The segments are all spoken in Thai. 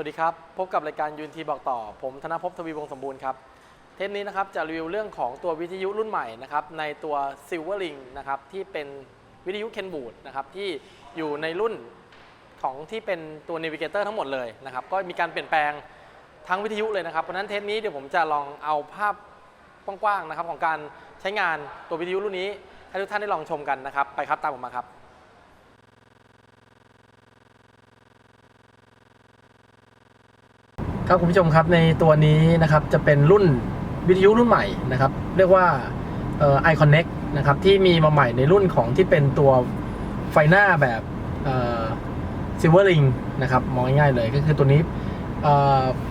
วัสดีครับ พบกับรายการยูนทีบอกต่อ ผมธนภพทวีวงศ์สมบูรณ์ครับ เทปนี้นะครับจะรีวิวเรื่องของตัววิทยุรุ่นใหม่นะครับในตัว Silverling นะครับที่เป็นวิทยุเคนบูดนะครับที่อยู่ในรุ่นของที่เป็นตัว Navigator ทั้งหมดเลยนะครับก็มีการเปลี่ยนแปลงทั้งวิทยุเลยนะครับเพราะฉะนั้นเทปนี้เดี๋ยวผมจะลองเอาภาพกว้างๆนะครับของการใช้งานตัววิทยุรุ่นนี้ให้ทุกท่านได้ลองชมกันนะครับไปครับตามผมมาครับ ครับคุณผู้ชมครับในตัวนี้นะครับจะเป็นรุ่นวิทยุรุ่นใหม่นะครับ เรียกว่าไอคอนเน็กนะครับที่มีมาใหม่ในรุ่นของที่เป็นตัวไฟหน้าแบบซิลเวอร์ลิงนะครับมองง่ายๆเลยก็คือตัวนี้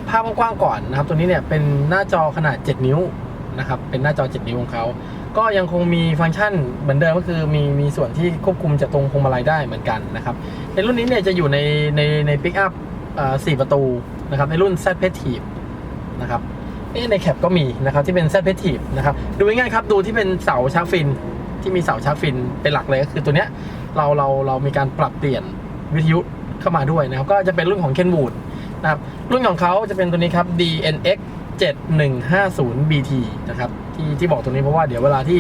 ภาพกว้างๆก่อนนะครับ ตัวนี้เนี่ยเป็นหน้าจอขนาด 7 นิ้วนะครับเป็นหน้าจอ 7 นิ้วของเขา ก็ยังคงมีฟังก์ชันเหมือนเดิมก็คือมีมีส่วนที่ควบคุมจากตรงพวงมาลัยได้เหมือนกันนะครับในรุ่นนี้เนี่ยจะอยู่ในในในปิกอัพสี่ประตู นะครับในรุ่น Z p e t i v e นะครับเอ๊ในแคปก็มีนะครับที่เป็น Z p e t i v e นะครับดูง่ายๆครับดูที่เป็นเสาชาร์ฟินที่มีเสาชาร์ฟินเป็นหลักเลยก็คือตัวเนี้ยเราเราเรามีการปรับเปลี่ยนวิทยุเข้ามาด้วยนะครับก็จะเป็นรุ่นของ Kenwood นะครับรุ่นของเขาจะเป็นตัวนี้ครับ DNX 7150 BT นะครับที่ที่บอกตรงนี้เพราะว่าเดี๋ยวเวลาที่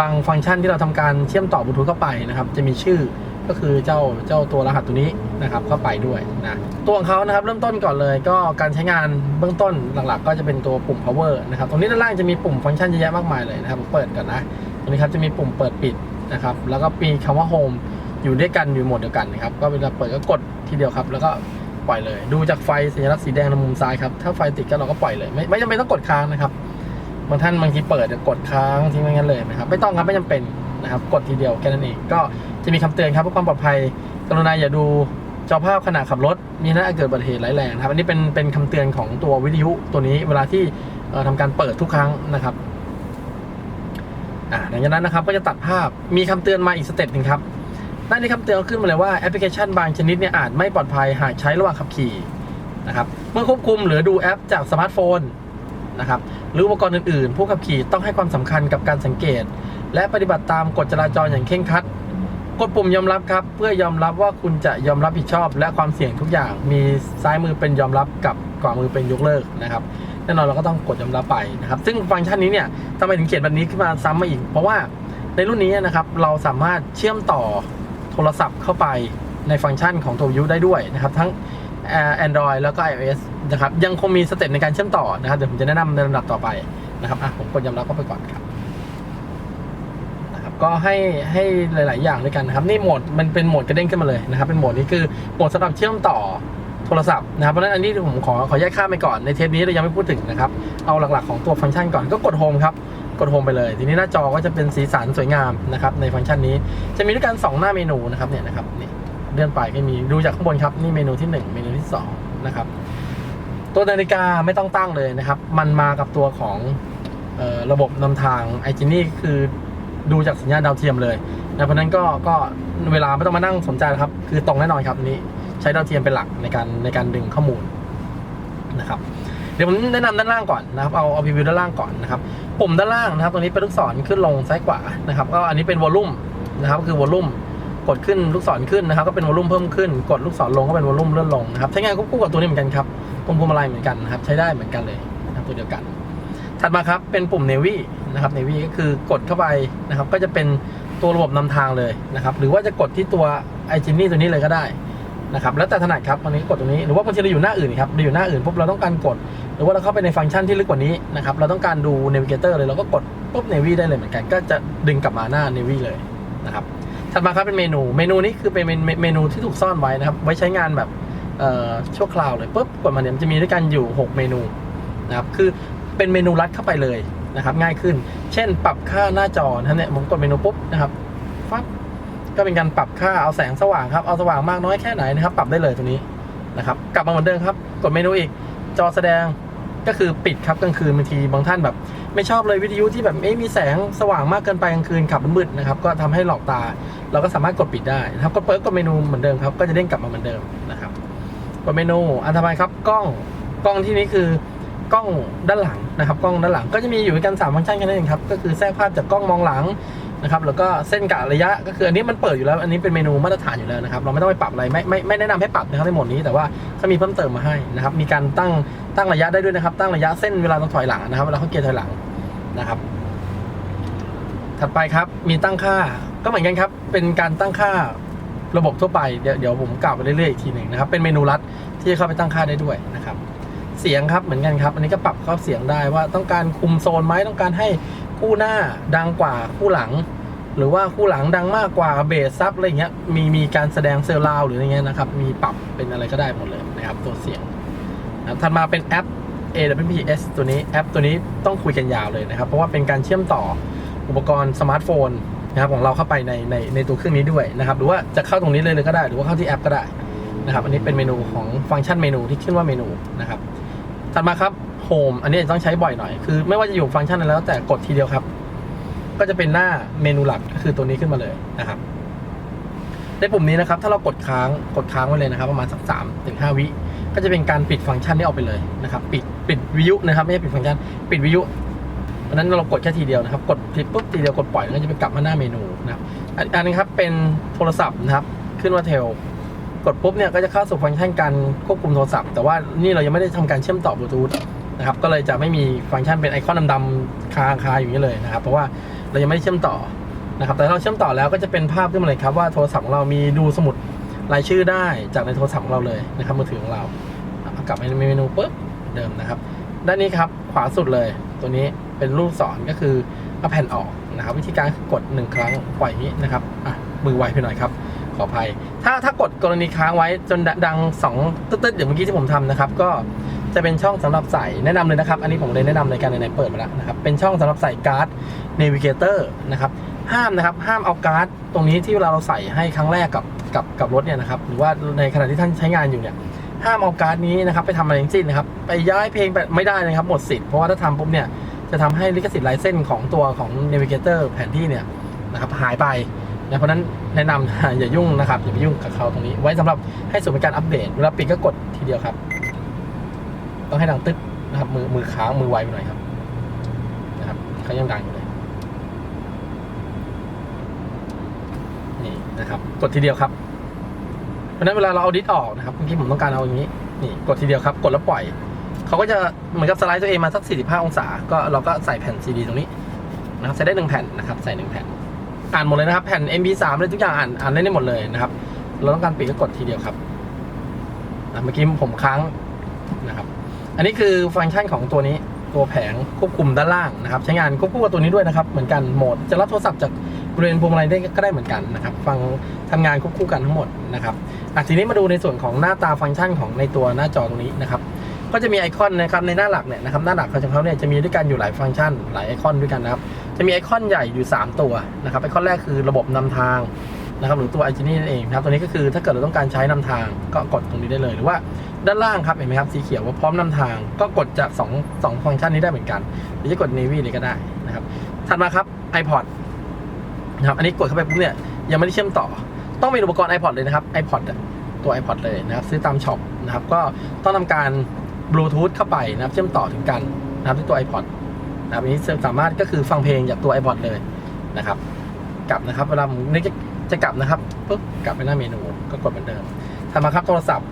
บางฟังก์ชันที่เราทำการเชื่อมต่อบลูทูธเข้าไปนะครับ จะมีชื่อ ก็คือเจ้าเจ้าตัวรหัสตัวนี้นะครับเข้าไปด้วยนะตัวของเขานะครับเริ่มต้นก่อนเลยก็การใช้งานเบื้องต้นหลักๆ ก็จะเป็นตัวปุ่ม power นะครับตรงนี้ด้านล่างจะมีปุ่มฟังก์ชันเยอะแยะมากมายเลยนะครับผมเปิดก่อนนะตรงนี้ครับจะมีปุ่มเปิดปิดนะครับแล้วก็มีคำว่า home อยู่ด้วยกันอยู่โหมดเดียวกันนะครับก็เวลาเปิดก็กดทีเดียวครับ แล้วก็ปล่อยเลย ดูจากไฟสัญลักษณ์สีแดงในมุมซ้ายครับถ้าไฟติดก็เราก็ปล่อยเลย ไม่ไม่จำเป็นต้องกดค้างนะครับบางท่านบางทีเปิดจะกดค้างทิ้งไว้งั้นเลยนะครับไม่ต้องครับไม่จำเป็น นะครับกดทีเดียวแค่นั้นเองก็จะมีคำเตือนครับเพื่อความปลอดภัยกรุณาอย่าดูจอภาพขณะขับรถ มีน่าเกิดอุบัติเหตุร้ายแรงนะครับอันนี้เป็นเป็นคำเตือนของตัววิทยุตัวนี้เวลาที่เอ่อทำการเปิดทุกครั้งนะครับอ่าหลังจากนั้นนะครับก็จะตัดภาพมีคำเตือนมาอีกสเต็ปหนึ่งครับหน้านี้คำเตือนขึ้นมาเลยว่าแอปพลิเคชันบางชนิดเนี่ยอาจไม่ปลอดภัยหากใช้ระหว่างขับขี่นะครับเมื่อควบคุมหรือดูแอปจากสมาร์ทโฟนนะครับหรืออุปกรณ์อื่นๆ ผู้ขับขี่ต้องให้ความสำคัญกับการสังเกต และปฏิบัติตามกฎจราจรอย่างเคร่งครัด กดปุ่มยอมรับครับ เพื่อยอมรับว่าคุณจะยอมรับผิดชอบ และความเสี่ยงทุกอย่าง มีซ้ายมือเป็นยอมรับกับขวามือเป็นยกเลิกนะครับแน่นอนเราก็ต้องกดยอมรับไปนะครับ ซึ่งฟังก์ชันนี้เนี่ยทำไมถึงเขียนแบบนี้ขึ้นมาซ้ำมาอีก เพราะว่าในรุ่นนี้นะครับเราสามารถเชื่อมต่อโทรศัพท์เข้าไปในฟังก์ชันของตัววิวได้ด้วยนะครับ ทั้งแอนดรอยแล้วก็ iOS นะครับยังคงมีสเต็ปในการเชื่อมต่อนะครับเดี๋ยวผมจะแนะนำในลำดับต่อไปนะครับอะผมกดยอมรับเข้าไปก่อนครับ ก็ให้ให้หลาย ๆ อย่างด้วยกันนะครับนี่โหมดมันเป็นโหมดกระเด้งขึ้นมาเลยนะครับเป็นโหมดนี้คือโหมดสำหรับเชื่อมต่อโทรศัพท์นะครับเพราะฉะนั้นอันนี้ผมขอขอแยกข้ามไปก่อนในเทปนี้เรายังไม่พูดถึงนะครับเอาหลัก ๆ ของตัวฟังก์ชันก่อนก็กดโฮมครับกดโฮมไปเลย ทีนี้หน้าจอก็จะเป็นสีสันสวยงามนะครับในฟังก์ชันนี้จะมีด้วยกันสองหน้าเมนูนะครับเนี่ยนะครับนี่เลื่อนไปก็มีดูจากข้างบนครับนี่เมนูที่ 1 เมนูที่2นะครับตัวนาฬิกาไม่ต้องตั้งเลยนะครับ มันมากับตัวของออระบบนำทางไอจินี่คือ ดูจากสัญญาณดาวเทียมเลยนะเพราะนั้นก็ก็เวลาไม่ต้องมานั่งสนใจนะครับ คือตรงแน่นอนครับอันนี้ใช้ดาวเทียมเป็นหลักในการในการดึงข้อมูลนะครับเดี๋ยวผมแนะนำด้านล่างก่อนนะครับเอาเอาพรีวิวด้านล่างก่อนนะครับปุ่มด้านล่างนะครับตรงนี้เป็นลูกศรขึ้นลงซ้ายขวานะครับก็อันนี้เป็นวอลลุ่มนะครับก็คือวอลลุ่มกดขึ้นลูกศรขึ้นนะครับก็เป็นวอลลุ่มเพิ่มขึ้น กดลูกศรลงก็เป็นวอลลุ่มเลื่อนลงนะครับใช้งานควบคู่กับตัวนี้เหมือนกันครับปุ่มพวงมาลัยเหมือนกันนะครับใช้ได้เหมือนกันเลยนะครับตัวเดียวกัน ถัดมาครับเป็นปุ่ม Navy นะครับ Navy ก็คือกดเข้าไปนะครับ ก็จะเป็นตัวระบบนำทางเลยนะครับ หรือว่าจะกดที่ตัว i g e n i ตัวนี้เลยก็ได้นะครับแล้วแต่ถนัดครับตรงนี้กดตรงนี้หรือว่าบางทีเราอยู่หน้าอื่นครับเราอยู่หน้าอื่นปุ๊บเราต้องการกด หรือว่าเราเข้าไปในฟังก์ชันที่ลึกกว่านี้นะครับเราต้องการดู Navigator เลยเราก็กดปุ๊บ Navy ได้เลยเหมือนกัน ก็จะดึงกลับมาหน้า Navy เลยนะครับถัดมาครับเป็นเมนูเมนูนี้คือเป็นเมนเมนูที่ถูกซ่อนไว้นะครับไว้ใช้งานแบบชั่วคราวเลยปุ๊บกดมาเนี่ยมันจะมีด้วยกันอยู่ 6 เมนูนะครับคือ เป็นเมนูลัดเข้าไปเลยนะครับง่ายขึ้น เช่น ปรับค่าหน้าจอนะเนี่ยผมกดเมนูปุ๊บนะครับฟับก็เป็นการปรับค่าเอาแสงสว่างครับเอาสว่างมากน้อยแค่ไหนนะครับ ปรับได้เลยตรงนี้นะครับ กลับมาเหมือนเดิมครับ กดเมนูอีกจอแสดงก็คือปิดครับกลางคืนบางทีบางท่านแบบ ไม่ชอบเลยวิทยุที่แบบไม่มีแสงสว่างมากเกินไปกลางคืนขับมืดนะครับก็ทำให้หลอกตา เราก็สามารถกดปิดได้นะครับกดเปิดกดเมนูเหมือนเดิมครับก็จะเด้งกลับมาเหมือนเดิมนะครับกดเมนูอันถัดไปครับกล้องกล้องที่นี้คือ กล้องด้านหลังนะครับ กล้องด้านหลังก็จะมีอยู่ด้วยกัน3ฟังก์ชันแค่นั้นเองครับ ก็คือแทรกภาพจากกล้องมองหลังนะครับ แล้วก็เส้นกะระยะก็คืออันนี้มันเปิดอยู่แล้ว อันนี้เป็นเมนูมาตรฐานอยู่แล้วนะครับ เราไม่ต้องไปปรับอะไรไม่ไม่ไม่แนะนำให้ปรับนะครับในโหมดนี้ แต่ว่าเขามีเพิ่มเติมมาให้นะครับ มีการตั้งตั้งระยะได้ด้วยนะครับ ตั้งระยะเส้นเวลาเราถอยหลังนะครับ เวลาเขาเกียร์ถอยหลังนะครับ ถัดไปครับ มีตั้งค่า ก็เหมือนกันครับ เป็นการตั้งค่าระบบทั่วไป เดี๋ยวเดี๋ยวผมกล่าวไปเรื่อยๆอีกทีหนึ่งนะครับ เป็นเมนูลัดที่จะเข้าไปตั้งค่าได้ด้วยนะครับ เสียงครับเหมือนกันครับ อันนี้ก็ปรับเข้าเสียงได้ว่าต้องการคุมโซนไหมต้องการให้คู่หน้าดังกว่าคู่หลัง หรือว่าคู่หลังดังมากกว่าเบสซับอะไรเงี้ยมีมีการแสดงเซลล์ลาวหรืออะไรเงี้ยนะครับมีปรับเป็นอะไรก็ได้หมดเลยนะครับตัวเสียงนะถัดมาเป็นแอป AWS ตัวนี้แอปตัวนี้ต้องคุยกันยาวเลยนะครับ เพราะว่าเป็นการเชื่อมต่ออุปกรณ์สมาร์ทโฟนนะครับของเราเข้าไปในในในตัวเครื่องนี้ด้วยนะครับหรือว่าจะเข้าตรงนี้เลยเลยก็ได้ หรือว่าเข้าที่แอปก็ได้นะครับอันนี้เป็นเมนูของฟังก์ชันเมนูที่ขึ้นว่าเมนูนะครับ ถัดมาครับโฮมอันนี้ต้องใช้บ่อยหน่อย คือไม่ว่าจะอยู่ฟังก์ชันอะไรแล้วแต่กดทีเดียวครับ ก็จะเป็นหน้าเมนูหลักก็คือตัวนี้ขึ้นมาเลยนะครับ ในปุ่มนี้นะครับ ถ้าเรากดค้างกดค้างไว้เลยนะครับ ประมาณสักสามถึงห้าวิก็จะเป็นการปิดฟังก์ชันนี้ออกไปเลยนะครับ ปิดปิดวิวนะครับ ไม่ใช่ปิดฟังก์ชัน ปิดวิวเพราะนั้นเรากดแค่ทีเดียวนะครับ กดผิดปุ๊บทีเดียวกดปล่อยแล้วก็จะไปกลับมาหน้าเมนูนะครับอันอันนี้ครับเป็นโทรศัพท์นะครับ ขึ้นว่าเทล กดปุ๊บเนี่ยก็จะเข้าสู่ฟังก์ชันการควบคุมโทรศัพท์ แต่ว่านี่เรายังไม่ได้ทำการเชื่อมต่อบลูทูธนะครับก็เลยจะไม่มีฟังก์ชันเป็นไอคอนดำๆคาคาอยู่างนี้เลยนะครับเพราะว่าเรายังไม่ได้เชื่อมต่อนะครับแต่เราเชื่อมต่อแล้วก็จะเป็นภาพขึ้นมาเลยครับว่าโทรศัพท์ของเรามีดูสมุดรายชื่อได้จากในโทรศัพท์ของเราเลยนะครับมือถือของเราเอากลับไปในเมนูปุ๊บเดิมนะครับ ด้านนี้ครับขวาสุดเลยตัวนี้เป็นรูปศรก็คือเอาแผ่นออกนะครับ วิธีการคือกดหนึ่งครั้งปล่อยนี้นะครับอะมือไวไปหน่อยครับ ขออภัย ถ้าถ้ากดกรณีค้างไว้จนดังสองตึ๊ดๆอย่างเมื่อกี้ที่ผมทำนะครับ ก็จะเป็นช่องสำหรับใส่แนะนำเลยนะครับ อันนี้ผมเลยแนะนำในการในเปิดมาแล้วนะครับ เป็นช่องสำหรับใส่การ์ด Navigator นะครับ ห้ามนะครับ ห้ามเอาการ์ดตรงนี้ที่เวลาเราใส่ให้ครั้งแรกกับกับกับรถเนี่ยนะครับ หรือว่าในขณะที่ท่านใช้งานอยู่เนี่ย ห้ามเอาการ์ดนี้นะครับ ไปทำอะไรทั้งสิ้นนะครับ ไปย้ายเพลงไปไม่ได้นะครับ หมดสิทธิ์ เพราะว่าถ้าทำปุ๊บเนี่ย จะทำให้ลิขสิทธิ์ลายเส้นของตัวของ Navigator แผนที่เนี่ยนะครับหายไป นะเพราะนั้นแนะนำอย่ายุ่งนะครับอย่าไปยุ่งกับเขาตรงนี้ ไว้สำหรับให้ศูนการอัปเดตเวลาปิดก็กดทีเดียวครับ ต้องให้ดังตึ๊ดนะครับ มือมือค้างมือไวไปหน่อยครับนะครับเขายังดังอยู่เลยนี่นะครับ กดทีเดียวครับ เพราะฉะนั้นเวลาเราเอาดิสออกนะครับเมื่อกี้ผมต้องการเอาอย่างนี้นี่กดทีเดียวครับ กดแล้วปล่อยเขาก็จะเหมือนกับสไลด์ตัวเองมาสัก 45 องศา ก็เราก็ใส่แผ่นซีดีตรงนี้นะครับใส่ได้หนึ่งแผ่นนะครับ ใส่หนึ่งแผ่น อ่านหมดเลยนะครับแผ่น MP3 เลยทุกอย่างอ่านอ่านได้หมดเลยนะครับ เราต้องการปิดก็กดทีเดียวครับเมื่อกี้ผมค้างนะครับ อันนี้คือฟังก์ชันของตัวนี้ตัวแผงควบคุมด้านล่างนะครับ ใช้งานควบคู่กับตัวนี้ด้วยนะครับ เหมือนกันโหมดจะรับโทรศัพท์จากบริเวณพวงมาลัยได้ก็ได้เหมือนกันนะครับ ฟังทำงานควบคู่กันทั้งหมดนะครับอะทีนี้มาดูในส่วนของหน้าตาฟังก์ชันของในตัวหน้าจอตรงนี้นะครับ ก็จะมีไอคอนนะครับในหน้าหลักเนี่ยนะครับหน้าหลักของเขาเนี่ยจะมีด้วยกันอยู่หลายฟังก์ชันหลายไอคอนด้วยกันนะครับ จะมีไอคอนใหญ่อยู่ 3 ตัวนะครับไอคอนแรกคือระบบนำทางนะครับหรือตัวไอจีนี่นั่นเองนะครับตัวนี้ก็คือถ้าเกิดเราต้องการใช้นำทางก็กดตรงนี้ได้เลย หรือว่าด้านล่างครับเห็นไหมครับสีเขียวว่าพร้อมนำทาง ก็กดจาก2 2ฟังก์ชันนี้ได้เหมือนกัน หรือจะกด Navy เลยก็ได้นะครับถัดมาครับ iPod นะครับอันนี้กดเข้าไปปุ๊บเนี่ยยังไม่ได้เชื่อมต่อ ต้องเป็นอุปกรณ์ iPod เลยนะครับ iPod อะตัว iPod เลยนะครับซื้อตามช็อปนะครับก็ต้องทำการบลูทูธเข้าไปนะครับเชื่อมต่อถึงกันนะครับที่ตัว iPod นะครับอันนี้สามารถก็คือฟังเพลงจากตัว iPod เลยนะครับ กลับนะครับเวลาผมนึกจะจะกลับนะครับปุ๊บกลับไปหน้าเมนูก็กดเหมือนเดิมถัดมาครับโทรศัพท์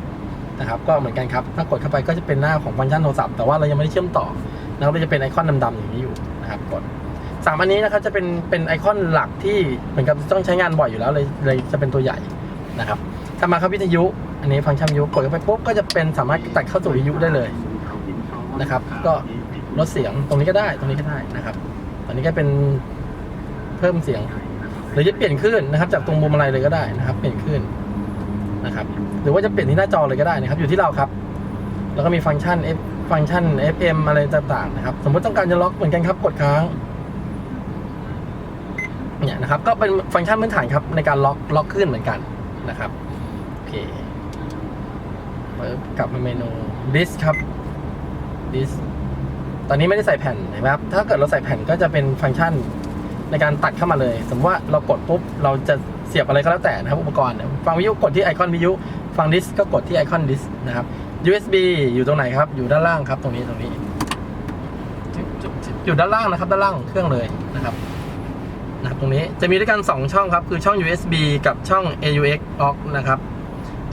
นะครับ ก็เหมือนกันครับถ้ากดเข้าไปก็จะเป็นหน้าของฟังก์ชันโทรศัพท์แต่ว่าเรายังไม่ได้เชื่อมต่อนะครับจะเป็นไอคอนดำๆอย่างนี้อยู่นะครับกดสามอันนี้นะครับจะเป็นเป็นไอคอนหลักที่เหมือนกับต้องใช้งานบ่อยอยู่แล้วเลยเลยจะเป็นตัวใหญ่นะครับถัดมาครับวิทยุ อันนี้ฟังก์ชันวิทยุกดเข้าไปปุ๊บก็จะเป็นสามารถตัดเข้าสู่วิทยุได้เลยนะครับ ก็ ลดเสียงตรงนี้ก็ได้ตรงนี้ก็ได้นะครับ ตอนนี้ก็เป็นเพิ่มเสียง หรือจะเปลี่ยนคลื่นนะครับ จากตรงมุมอะไรเลยก็ได้นะครับ เปลี่ยนคลื่นนะครับ หรือว่าจะเปลี่ยนที่หน้าจอเลยก็ได้นะครับ อยู่ที่เราครับ แล้วก็มีฟังก์ชัน F ฟังก์ชัน FM อะไรต่างๆนะครับ สมมติต้องการจะล็อกเหมือนกันครับกดค้างเนี่ยนะครับ ก็เป็นฟังก์ชันพื้นฐานครับในการล็อกล็อกขึ้นเหมือนกันนะครับโอเคเปิดกลับมาเมนูดิสครับดิส ตอนนี้ไม่ได้ใส่แผ่นเห็นไหมครับ ถ้าเกิดเราใส่แผ่นก็จะเป็นฟังก์ชันในการตัดเข้ามาเลย สมมติว่าเรากดปุ๊บเราจะเสียบอะไรก็แล้วแต่นะครับอุปกรณ์ฟังวิทยุกดที่ไอคอนวิทยุฟังดิสก็กดที่ไอคอนดิสนะครับ USB อยู่ตรงไหนครับ อยู่ด้านล่างครับ ตรงนี้ตรงนี้อยู่ด้านล่างนะครับ ด้านล่างของเครื่องเลยนะครับนะครับตรงนี้จะมีด้วยกัน 2 ช่องครับ คือช่อง USB กับช่อง AUX AUX นะครับ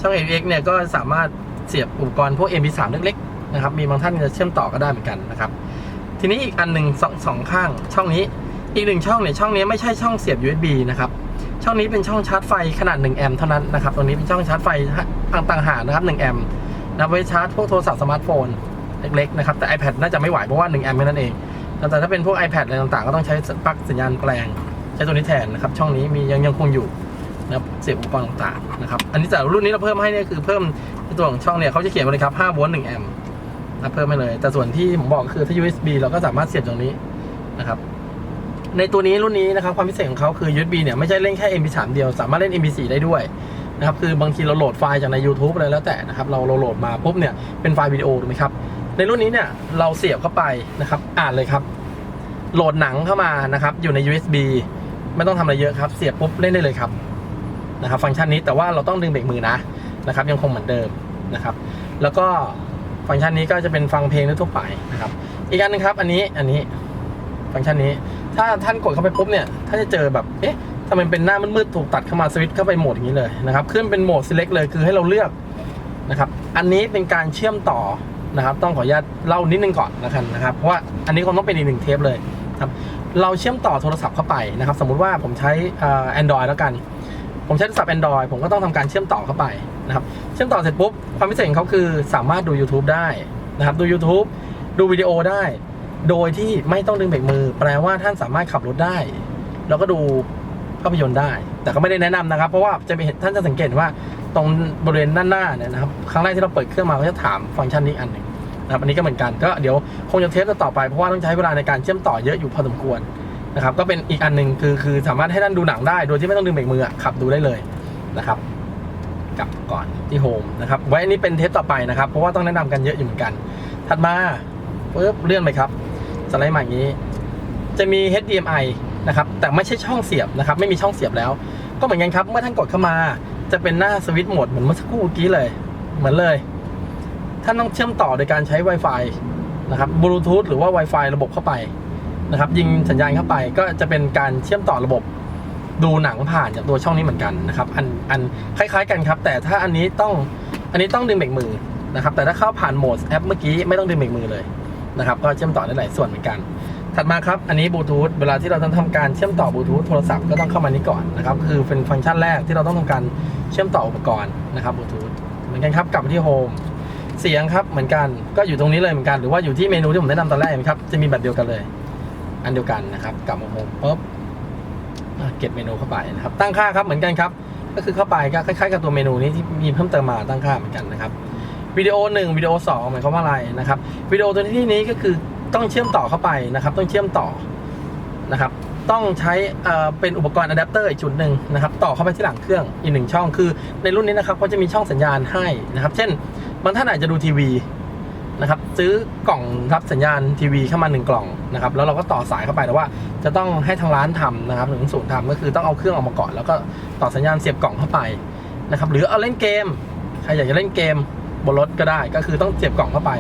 ช่อง AUX เนี่ยก็สามารถเสียบอุปกรณ์พวก MP3 เล็กๆ นะครับ มีบางท่านจะเชื่อมต่อก็ได้เหมือนกันนะครับ ทีนี้อีกอันหนึ่งสองสองข้างช่องนี้อีกหนึ่งช่องเนี่ยช่องนี้ไม่ใช่ช่องเสียบ USB นะครับช่องนี้เป็นช่องชาร์จไฟขนาด 1 แอมป์เท่านั้นนะครับตรงนี้เป็นช่องชาร์จไฟต่างหากนะครับ 1 แอมป์นะไว้ชาร์จพวกโทรศัพท์สมาร์ทโฟนเล็กๆนะครับแต่ iPad น่าจะไม่ไหวเพราะว่า 1 แอมป์แค่นั้นเอง แต่ถ้าเป็นพวก iPad อะไรต่างๆ ก็ต้องใช้ปลั๊กสัญญาณแปลง ใช้ตัวนี้แทนนะครับ ช่องนี้มียังยังคงอยู่นะครับเสียบอุปกรณ์ต่างๆนะครับอันนี้แต่รุ่นนี้เราเพิ่มให้เนี่ยคือเพิ่มตัวของช่องเนี่ยเขาจะเขียนไว้เลยครับ5โวลต์1แอมป์ นะเพิ่มให้เลย แต่ส่วนที่ผมบอกคือถ้า USB เราก็สามารถเสียบตรงนี้นะครับ ในตัวนี้รุ่นนี้นะครับความพิเศษของเขาคือ USB เนี่ยไม่ใช่เล่นแค่ MP3 เดียว สามารถเล่น MP4 ได้ด้วยนะครับคือบางทีเราโหลดไฟล์จากใน YouTube อะไรแล้วแต่นะครับเราเราโหลดมาปุ๊บเนี่ยเป็นไฟล์วิดีโอถูกไหมครับในรุ่นนี้เนี่ยเราเสียบเข้าไปนะครับอ่านเลยครับ โหลดหนังเข้ามานะครับอยู่ใน USB ไม่ต้องทำอะไรเยอะครับเสียบปุ๊บเล่นได้เลยครับนะครับฟังก์ชันนี้แต่ว่าเราต้องดึงเบรกมือนะนะครับยังคงเหมือนเดิมนะครับ แล้วก็ ฟังก์ชันนี้ก็จะเป็นฟังเพลงทั่วไปนะครับ อีกอันหนึงครับ อันนี้อันนี้ฟังก์ชันนี้ ถ้าท่านกดเข้าไปปุ๊บเนี่ยท่านจะเจอแบบเอ๊ะทำไมเป็นหน้ามืดๆถูกตัดเข้ามาสวิตช์เข้าไปโหมดอย่างนี้เลยนะครับขึ้นเป็นโหมด select เลยคือให้เราเลือกนะครับอันนี้เป็นการเชื่อมต่อนะครับ ต้องขออนุญาตเล่านิดนึงก่อนนะครับนะครับเพราะว่าอันนี้คงต้องเป็นอีกหนึ่งเทปเลยครับเราเชื่อมต่อโทรศัพท์เข้าไปนะครับ สมมุติว่าผมใช้แอนดรอยแล้วกัน ผมใช้โทรศัพท์ Android ผมก็ต้องทำการเชื่อมต่อเข้าไปนะครับ เชื่อมต่อเสร็จปุ๊บ ความพิเศษของเขาคือสามารถดู YouTube ได้นะครับ ดู YouTube ดูวิดีโอได้ โดยที่ไม่ต้องดึงเบรกมือ แปลว่าท่านสามารถขับรถได้ แล้วก็ดูภาพยนตร์ได้ แต่ก็ไม่ได้แนะนำนะครับ เพราะว่าจะไปเห็นท่านจะสังเกตว่าตรงบริเวณด้านหน้าเนี่ยนะครับ ครั้งแรกที่เราเปิดเครื่องมาก็จะถามฟังก์ชันนี้อันหนึ่งนะครับ อันนี้ก็เหมือนกัน ก็เดี๋ยวคงจะเทสต่อไป เพราะว่าต้องใช้เวลาในการเชื่อมต่อเยอะอยู่พอสมควร นะครับก็เป็นอีกอันหนึ่งคือคือสามารถให้ท่านดูหนังได้ โดยที่ไม่ต้องดึงเบรกมือขับดูได้เลยนะครับกลับก่อนที่โฮมนะครับไว้อันนี้เป็นเทสต่อไปนะครับ เพราะว่าต้องแนะนำกันเยอะอยู่เหมือนกัน ถัดมาปุ๊บเลื่อนไปครับสไลด์มาอย่างนี้ จะมี HDMI นะครับแต่ไม่ใช่ช่องเสียบนะครับ ไม่มีช่องเสียบแล้ว ก็เหมือนกันครับ เมื่อท่านกดเข้ามาจะเป็นหน้าสวิตช์โหมดเหมือนเมื่อสักครู่เมื่อกี้เลย เหมือนเลยท่านต้องเชื่อมต่อโดยการใช้ Wi-Fi นะครับบลูทูธหรือว่า Wi-Fi ระบบเข้าไป นะครับยิงสัญญาณเข้าไปก็จะเป็นการเชื่อมต่อระบบดูหนังผ่านจากตัวช่องนี้เหมือนกันนะครับอันอันคล้าย ๆ กันครับ แต่ถ้าอันนี้ต้องอันนี้ต้องดึงเบรกมือนะครับแต่ถ้าเข้าผ่านโหมดแอปเมื่อกี้ไม่ต้องดึงเบรกมือเลยนะครับก็เชื่อมต่อได้หลายส่วนเหมือนกัน ถัดมาครับอันนี้บลูทูธเวลาที่เราต้องทำการเชื่อมต่อบลูทูธโทรศัพท์ก็ต้องเข้ามานี้ก่อนนะครับคือเป็นฟังก์ชันแรกที่เราต้องทำการเชื่อมต่ออุปกรณ์นะครับบลูทูธเหมือนกันครับกลับมาที่โฮมเสียงครับเหมือนกันก็อยู่ตรงนี้เลยเหมือนกันหรือว่าอยู่ที่เมนูที่ผมแนะนำตอนแรกนไหมครับจะมีแบบเดียวกันเลย อันเดียวกันนะครับกลับมาโฮมปุ๊บเก็บเมนูเข้าไปนะครับ ตั้งค่าครับเหมือนกันครับ ก็คือเข้าไปก็คล้ายๆกับตัวเมนูนี้ที่มีเพิ่มเติมมาตั้งค่าเหมือนกันนะครับวิดีโอ1วิดีโอ2หมายความว่าอะไรนะครับวิดีโอตัวที่นี้ก็คือต้องเชื่อมต่อเข้าไปนะครับ ต้องเชื่อมต่อนะครับต้องใช้เอ่อเป็นอุปกรณ์อะแดปเตอร์อีกจุดหนึ่งนะครับ ต่อเข้าไปที่หลังเครื่องอีกหนึ่งช่องคือในรุ่นนี้นะครับก็จะมีช่องสัญญาณให้นะครับ เช่นบางท่านอาจจะดูทีวี นะครับ ซื้อกล่องรับสัญญาณทีวีเข้ามาหนึ่งกล่องนะครับ แล้วเราก็ต่อสายเข้าไปแต่ว่า จะต้องให้ทางร้านทำนะครับหรือศูนย์ทำก็คือต้องเอาเครื่องออกมาก่อน แล้วก็ต่อสัญญาณเสียบกล่องเข้าไปนะครับหรือเอาเล่นเกมใครอยากจะเล่นเกมบนรถก็ได้ ก็คือต้องเสียบกล่องเข้าไป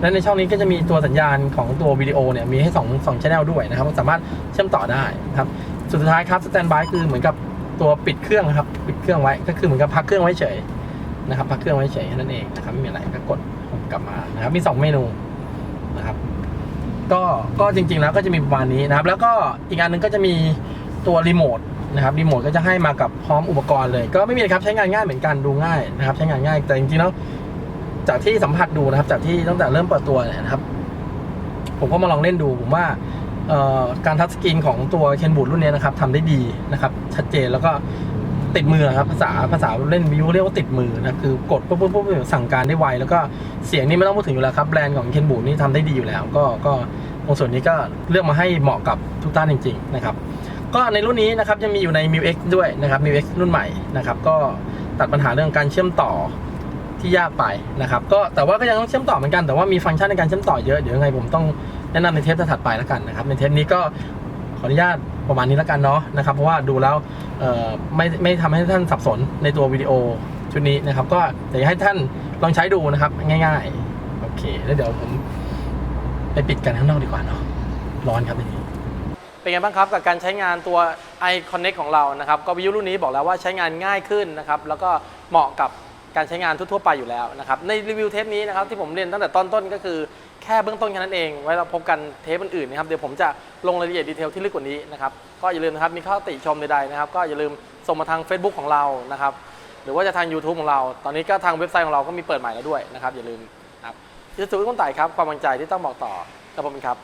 และในช่องนี้ก็จะมีตัวสัญญาณของตัววิดีโอเนี่ยมีให้2องสองช่องด้วยนะครับสามารถเชื่อมต่อได้นะครับสุดท้ายครับสแตนบายคือเหมือนกับตัวปิดเครื่องนะครับปิดเครื่องไว้ก็คือเหมือนกับพักเครื่องไว้เฉยนะครับพักเครื่องไว้เฉยแค่นั่นเองนะครับไม่มีอะไรก็กด กลับมานะครับมี2เมนูนะครับก็ก็จริงๆแล้วก็จะมีประมาณนี้นะครับ แล้วก็อีกอันหนึงก็จะมีตัวรีโมทนะครับรีโมทก็จะให้มากับพร้อมอุปกรณ์เลย ก็ไม่มีครับใช้งานง่ายเหมือนกันดูง่ายนะครับ ใช้งานง่ายแต่จริงๆแล้วจากที่สัมผัสดูนะครับ จากที่ตั้งแต่เริ่มเปิดตัวเนี่ยนะครับ ผมก็มาลองเล่นดูผมว่าการทัชสกรีนของตัวเคนบูดรุ่นนี้นะครับทำได้ดีนะครับ ชัดเจนแล้วก็ ติดมือครับภาษาภาษาเล่นวิวเรียกว่าติดมือนะคือกดปุ๊บปุ๊บปุ๊บสั่งการได้ไว แล้วก็เสียงนี่ไม่ต้องพูดถึงอยู่แล้วครับแบรนด์ของเคนบูนี่ทำได้ดีอยู่แล้ว ก็ก็ตรงส่วนนี้ก็เลือกมาให้เหมาะกับทุกท่านจริง ๆ นะครับ ก็ในรุ่นนี้นะครับยังมีอยู่ใน m ิ X ด้วยนะครับ m ิ X รุ่นใหม่นะครับก็ตัดปัญหาเรื่องการเชื่อมต่อที่ยากไปนะครับก็แต่ว่าก็ยังต้องเชื่อมต่อเหมือนกันแต่ว่ามีฟังก์ชันในการเชื่อมต่อเยอะเดี๋ยวยังไงผมต้องแนะนำในเทปถัดไปแล้วกันนะครับในเทปนี้ก็ขออนุญาต ประมาณนี้แล้วกันเนาะนะครับ เพราะว่าดูแล้วไม่ไม่ทำให้ท่านสับสนในตัววิดีโอชุดนี้นะครับ ก็อยากให้ท่านลองใช้ดูนะครับง่ายๆ โอเค แล้วเดี๋ยวผมไปปิดกันข้างนอกดีกว่าเนาะร้อนครับทีนี้เป็นไงบ้างครับกับการใช้งานตัว iConnect ของเรานะครับ ก็วิทยุรุ่นนี้บอกแล้วว่าใช้งานง่ายขึ้นนะครับ แล้วก็เหมาะกับ การใช้งานทั่วๆไปอยู่แล้วนะครับ ในรีวิวเทปนี้นะครับที่ผมเรียนตั้งแต่ตอนต้นก็คือแค่เบื้องต้นแค่นั้นเอง ไว้เราพบกันเทปอื่นๆนะครับเดี๋ยวผมจะลงรายละเอียดดีเทลที่ลึกกว่านี้นะครับก็อย่าลืมนะครับมีข้อติชมใดๆนะครับก็อย่าลืมส่งมาทาง Facebook ของเรานะครับหรือว่าจะทาง YouTube ของเรา ตอนนี้ก็ทางเว็บไซต์ของเราก็มีเปิดใหม่แล้วด้วยนะครับอย่าลืมครับยูทูบต้นไต่ครับความมั่นใจที่ต้องบอกต่อกับผมครับ